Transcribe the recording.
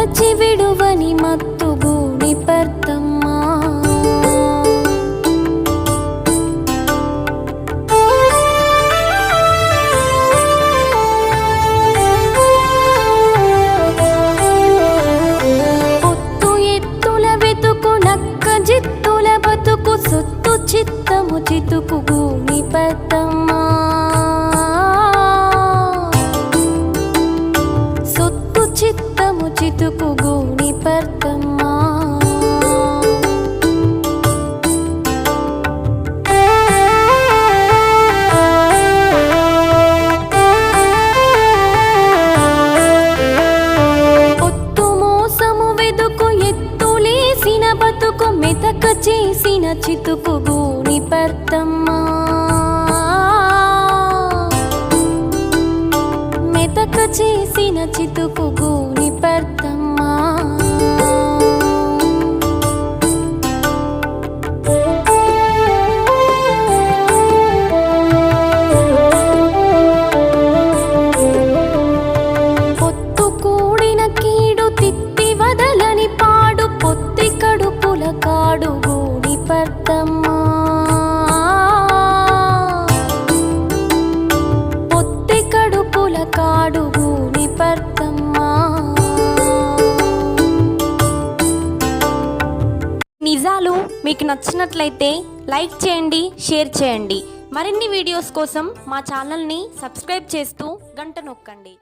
కలచి విడువని మత్తుగూడి పర్తమ్మా పొత్తు ఎత్తుల వెతుకు నక్క జిత్తుల బతుకు సుత్తు చిత్తము చితుకు భూమి పర్తమ్మ చితుకు గూని పొత్తు మోసము వెదుకు ఎత్తులేసిన బతుకు చేసిన చితుకు గూని పర్తం మెతక చేసిన చితుకు గూని పెద్దమ్మా మీకు నచ్చినట్లయితే లైక్ చేయండి షేర్ చేయండి. మరిన్ని వీడియోస్ కోసం మా ఛానల్ని సబ్స్క్రైబ్ చేస్తూ గంట నొక్కండి.